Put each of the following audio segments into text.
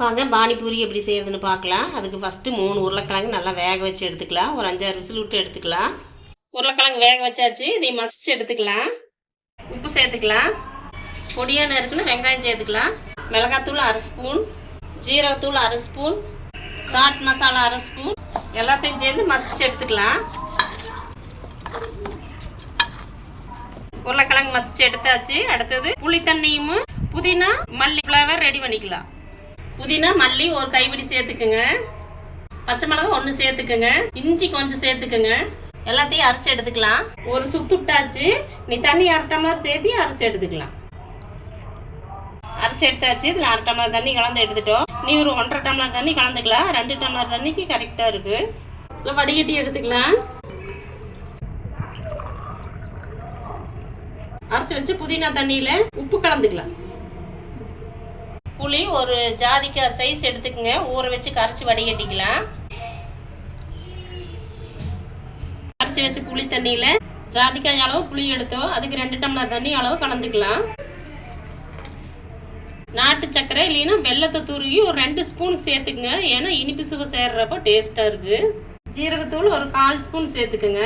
வாங்க பானிபூரி எப்படி செய்யறதுன்னு பார்க்கலாம். அதுக்கு ஃபஸ்ட்டு மூணு உருளைக்கிழங்கு நல்லா வேக வச்சு எடுத்துக்கலாம். ஒரு அஞ்சாறு விசில் விட்டு எடுத்துக்கலாம். உருளைக்கிழங்கு வேக வச்சாச்சு. இதை மசிச்சு எடுத்துக்கலாம். உப்பு சேர்த்துக்கலாம். பொடியான நறுக்குன்னு வெங்காயம் சேர்த்துக்கலாம். மிளகாத்தூள் அரை ஸ்பூன். ஜீரகத்தூள் அரை ஸ்பூன். சாட் மசாலா அரை ஸ்பூன். எல்லாத்தையும் சேர்ந்து மசிச்சு எடுத்துக்கலாம். உருளைக்கிழங்கு மசிச்சு எடுத்தாச்சு. அடுத்தது புளி தண்ணியும் புதினா மல்லி ஃப்ளவர் ரெடி பண்ணிக்கலாம். புதினா மல்லி ஒரு கைப்பிடி சேர்த்துக்குங்க. பச்சை மிளகா ஒன்று சேர்த்துக்குங்க. இஞ்சி கொஞ்சம் சேர்த்துக்குங்க. எல்லாத்தையும் அரைச்சி எடுத்துக்கலாம். ஒரு சுத்து விட்டாச்சு. நீ தண்ணி அரை டம்ளர் சேர்த்து அரைச்சி எடுத்துக்கலாம். அரைச்சி எடுத்தாச்சு. இதில் அரை டம்ளர் தண்ணி கலந்து எடுத்துட்டோம். நீ ஒரு ஒன்றரை டம்ளர் தண்ணி கலந்துக்கலாம். ரெண்டு டம்ளர் தண்ணிக்கு கரெக்டாக இருக்குது இல்லை வடிகட்டி எடுத்துக்கலாம். அரைச்சி வச்சு புதினா தண்ணியில் உப்பு கலந்துக்கலாம். புளி ஒரு ஜாதிக்காய் சைஸ் எடுத்துக்கங்க. ஊற வச்சு கரைச்சி வடிகட்டிக்கலாம். கரைச்சி வச்சு புளி தண்ணியில் ஜாதிக்காய் அளவு புளி எடுத்தோம். அதுக்கு ரெண்டு டம்ளர் தண்ணி அளவு கலந்துக்கலாம். நாட்டு சர்க்கரை இல்லைன்னா வெள்ளத்தை துருகி ஒரு ரெண்டு ஸ்பூன் சேர்த்துக்குங்க. ஏன்னா இனிப்பு சுவை சேர்றப்போ டேஸ்ட்டாக இருக்குது ஜீரகத்தூள் ஒரு கால் ஸ்பூன் சேர்த்துக்குங்க.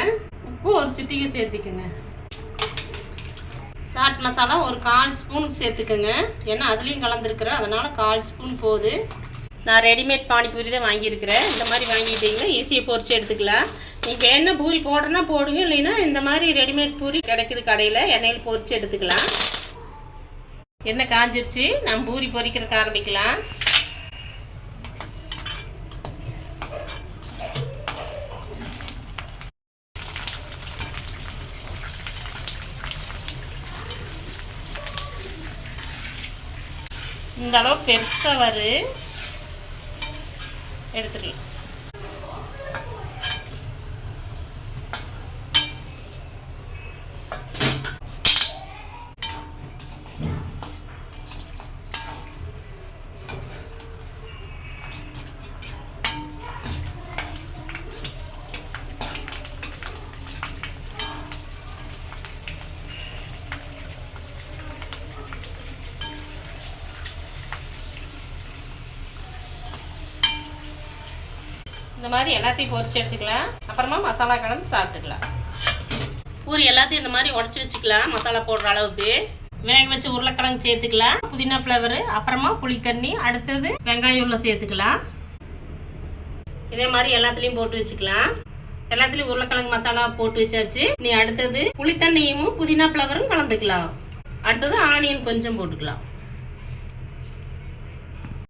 உப்பு ஒரு சிட்டிகை சேர்த்துக்குங்க. சாட் மசாலா ஒரு கால் ஸ்பூனுக்கு சேர்த்துக்கோங்க. ஏன்னா அதுலேயும் கலந்துருக்குறேன் அதனால் கால் ஸ்பூன் போகுது நான் ரெடிமேட் பானிபூரி தான் வாங்கியிருக்கிறேன். இந்த மாதிரி வாங்கிட்டீங்கன்னா ஈஸியாக பொறிச்சு எடுத்துக்கலாம். நீங்கள் என்ன பூரி போடுறனா போடுங்க இல்லைன்னா இந்த மாதிரி ரெடிமேட் பூரி கிடைக்குது கடையில் எண்ணெயில் பொறிச்சு எடுத்துக்கலாம். எண்ணெய் காஞ்சிருச்சு நம்ம பூரி பொறிக்கிறதுக்கு ஆரம்பிக்கலாம். இந்த அளவு பெருசாக வரும் எடுத்துக்கலாம். இந்த மாதிரி எல்லாத்தையும் பொரிச்சு எடுத்துக்கலாம். அப்புறமா மசாலா கலந்து சாப்பிட்டுக்கலாம். பூரி எல்லாத்தையும் இந்த மாதிரி உடச்சி வச்சுக்கலாம் மசாலா போடுற அளவுக்கு. வேக வச்சு உருளைக்கிழங்கு சேர்த்துக்கலாம். புதினா ஃப்ளவரு அப்புறமா புளி தண்ணி அடுத்தது வெங்காயம் உள்ள சேர்த்துக்கலாம். இதே மாதிரி எல்லாத்துலேயும் போட்டு வச்சுக்கலாம். எல்லாத்துலேயும் உருளைக்கிழங்கு மசாலா போட்டு வச்சாச்சு. நீ அடுத்தது புளி தண்ணியும் புதினா ஃப்ளவரும் கலந்துக்கலாம். அடுத்தது ஆனியன் கொஞ்சம் போட்டுக்கலாம்.